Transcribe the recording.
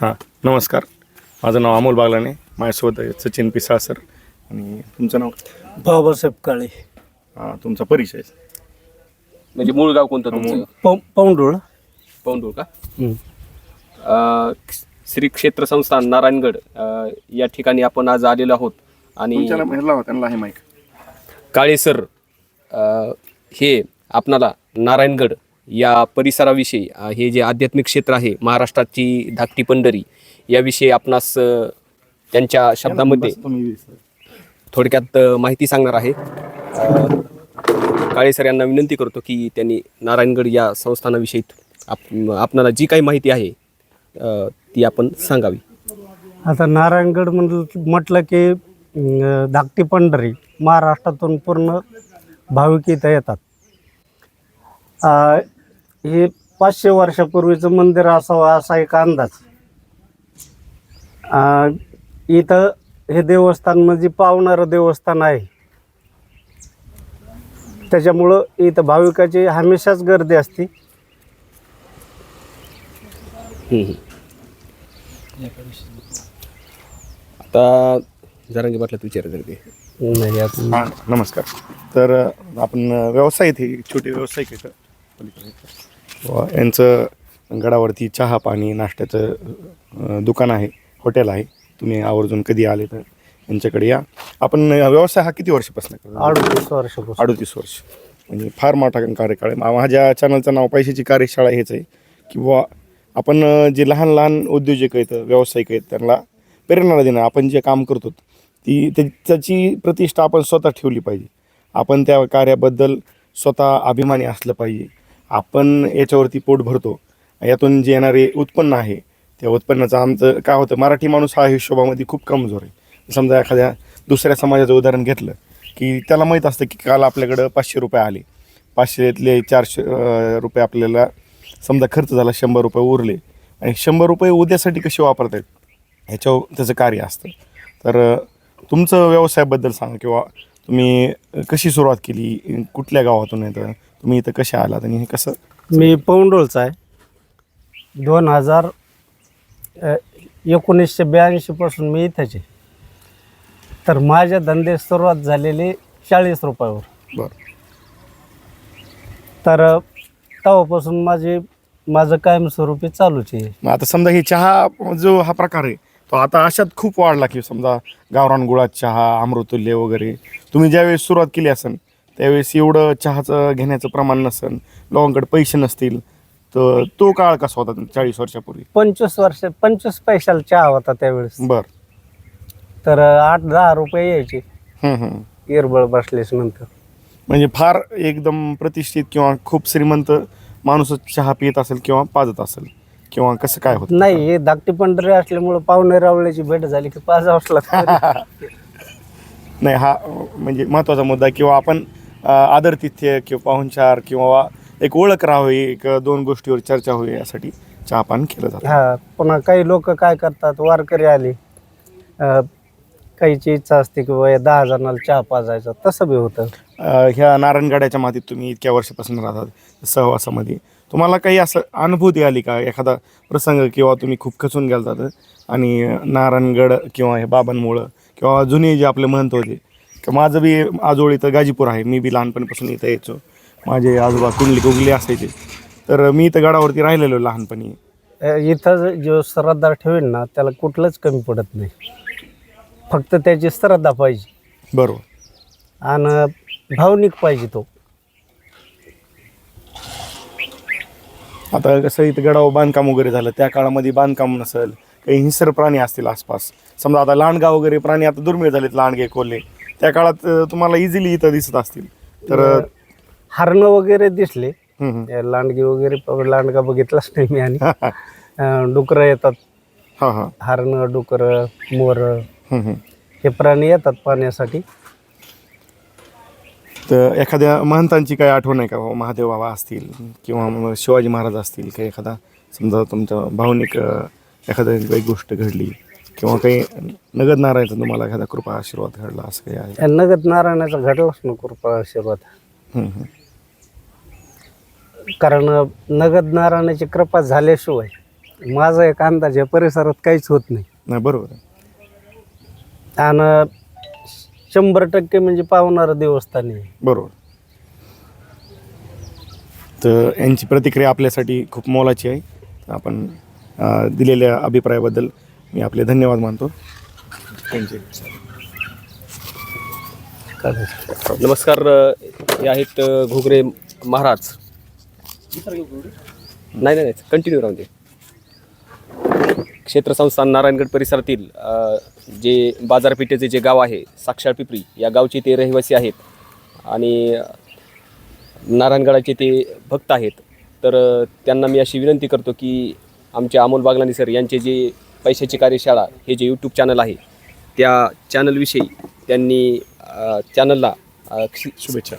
हां नमस्कार. माझं नाव अमोल बागलाने माझ्यासोबत आहे सचिन पिसाळ सर आणि तुमचं नाव? बाबासाहेब काळे. हां तुमचा परिचय. म्हणजे मूळ गाव कोणतं तुमचं? पौ पौंडुळ. पौंडूर का? अ, श्री क्षेत्र संस्थान नारायणगड अ, या ठिकाणी आपण आज आलेलो आहोत. आणि होता त्यांना आहे माईक काळे सर अ, हे आपणाला नारायणगड या परिसराविषयी हे जे आध्यात्मिक क्षेत्र आहे महाराष्ट्राची धाकटी पंढरी याविषयी आपणास त्यांच्या शब्दामध्ये थोडक्यात माहिती सांगणार आहे. काळे सर यांना विनंती करतो की त्यांनी नारायणगड या संस्थानाविषयी आप आपणाला जी काही माहिती आहे ती आपण सांगावी. आता नारायणगड म्हटलं म्हटलं की धाकटी पंढरी महाराष्ट्रातून पूर्ण भाविक इथं येतात. हे पाचशे वर्षापूर्वीचं मंदिर असावं असा एक अंदाज. इथं हे देवस्थान म्हणजे पावणारं देवस्थान आहे. त्याच्यामुळं इथं भाविकाची हमेशाच गर्दी असते. आता जरांगी पाटलात विचार करते नाही आता हां नमस्कार. तर आपण व्यवसाय इथे छोटे व्यावसायिक. व यांचं गडावरती चहा पाणी नाश्त्याचं दुकान आहे हॉटेल आहे. तुम्ही आवर्जून कधी आले तर यांच्याकडे या. आपण व्यवसाय हा किती वर्षापासून करतो अडतीस वर्षापासून. अडतीस वर्ष. म्हणजे फार मोठा कार्यकाळ आहे. माझ्या चॅनलचं नाव पैशाची कार्यशाळा हेच आहे. किंवा आपण जे लहान लहान उद्योजक आहेत व्यावसायिक आहेत त्यांना प्रेरणा देणं आपण जे काम करतो ती त्या- त्याची प्रतिष्ठा आपण स्वतः ठेवली पाहिजे. आपण त्या कार्याबद्दल स्वतः अभिमानी असलं पाहिजे. आपण याच्यावरती पोट भरतो. यातून जे येणारे उत्पन्न आहे त्या उत्पन्नाचं आमचं काय होतं मराठी माणूस हा हिशोबामध्ये खूप कमजोर आहे. समजा एखाद्या दुसऱ्या समाजाचं उदाहरण घेतलं की त्याला माहीत असतं की काल आपल्याकडं पाचशे रुपये आले. पाचशेतले चारशे रुपये आपल्याला समजा खर्च झाला शंभर रुपये उरले. आणि शंभर रुपये उद्यासाठी कसे वापरता येत ह्याच्यावर त्याचं कार्य असतं. तर तुमचं व्यवसायाबद्दल सांगा किंवा तुम्ही कशी सुरुवात केली कुठल्या गावातून येतं? तुम्ही इथं कसे आलात आणि हे कसं? मी पौंडोळचा आहे. दोन हजार एकोणीसशे ब्याऐंशीपासून मी इथेच आहे. तर माझ्या धंदे सुरुवात झालेली चाळीस रुपयावर. बरं. तर तेव्हापासून माझे माझं कायमस्वरूपी चालूच आहे. मग आता समजा ही चहा जो हा प्रकार आहे तो आता अशात खूप वाढला की समजा गावरान गुळात चहा अमृतुल्य वगैरे तुम्ही ज्यावेळेस सुरुवात केली असेल त्यावेळेस एवढं चहाचं घेण्याचं प्रमाण नसेल लोकांकडे पैसे नसतील तर तो काळ कसा होता चाळीस वर्षापूर्वी? पंचवीस वर्ष पंचवीस पैशाला चहा होता त्यावेळेस. बर. तर आठ दहा रुपये यायचे. हम्म, हम्म. इरबळ बसलेस नंतर म्हणजे फार एकदम प्रतिष्ठित किंवा खूप श्रीमंत माणूस चहा पित असेल किंवा पाजत असेल किंवा कसं काय होतं? नाही हे धाकटी पंढरी असल्यामुळं पाहुणे रावळ्याची भेट झाली की पाच वाजला नाही हा म्हणजे महत्त्वाचा मुद्दा किंवा आपण आदरातिथ्य किंवा पाहुणचार किंवा एक ओळख राहावी एक दोन गोष्टीवर चर्चा होईल यासाठी चहापान केलं जातं. हा पुन्हा काही लोक काय करतात वारकरी आले अ, काहीची इच्छा असते की बाबा या दहा जणाला चहा पाजायचा तसं बी होतं. अं, ह्या नारायणगडाच्या मातीत तुम्ही इतक्या वर्षापासून राहतात सहवासामध्ये. तुम्हाला काही असं अनुभूती आली का? एखादा प्रसंग किंवा तुम्ही खूप खचून गेलतात आणि नारायणगड किंवा हे बाबांमुळं किंवा जुने जे आपले महंत होते की माझं बी आजोळ इथं गाजीपूर आहे. मी बी लहानपणीपासून इथं यायचो. माझे आजोबा कुंडली कुंगली असायचे. तर मी इथं गडावरती राहिलेलो लहानपणी. इथं जो श्रद्धा ठेवेल ना त्याला कुठलंच कमी पडत नाही. फक्त त्याची श्रद्धा पाहिजे. बरोबर. आणि भावनिक पाहिजे तो. आता कसं इथं गडावर बांधकाम वगैरे झालं त्या काळामध्ये बांधकाम नसेल काही हिंसर प्राणी असतील आसपास. समजा आता लांडगा वगैरे प्राणी आता दुर्मिळ झालेत लांडगे कोल्हे त्या काळात तुम्हाला इझिली इथं दिसत असतील. तर हरणं वगैरे दिसले. हम्म, लांडगी वगैरे लांडगा बघितलाच नाही मी आणि. अ, डुकरं येतात. हा हा. हरणं डुकरं मोर. हम्म, हम्म. हे प्राणी येतात पाण्यासाठी. तर एखाद्या महंतांची काही आठवण आहे का? बाबा महादेव बाबा असतील किंवा मग शिवाजी महाराज असतील काही एखादा समजा तुमच्या भावनिक अं, एखादी काही गोष्ट घडली. किंवा काही नगद नारायणचा तुम्हाला एखादा कृपा आशीर्वाद घडला असं काही आहे? नगद नारायणाचा घडलाच नको कृपा आशीर्वाद. हम्म, हम्म. कारण नगद नारायणाची कृपा झाल्याशिवाय माझा एक अंदाज या परिसरात काहीच होत नाही. नाही बरोबर आहे. आणि शंभर टक्के म्हणजे पावणारं देवस्थान आहे. बरोबर. तर यांची प्रतिक्रिया आपल्यासाठी खूप मोलाची आहे. तर आपण अ, दिलेल्या अभिप्रायाबद्दल मी आपले धन्यवाद मानतो. थँक्यू नमस्कार हे आहेत घोगरे महाराज. नाही नाही नाही कंटिन्यू राहून दे. क्षेत्रसंस्थान नारायणगड परिसरातील जे बाजारपेठेचे जे गाव आहे साक्षाळ पिपरी या गावचे ते रहिवासी आहेत. आणि नारायणगडाचे ते भक्त आहेत. तर त्यांना मी अशी विनंती करतो की आमचे अमोल बागलानी सर यांचे जे पैशाची कार्यशाळा हे जे यूट्यूब चॅनल आहे त्या चॅनलविषयी त्यांनी चॅनलला शुभेच्छा.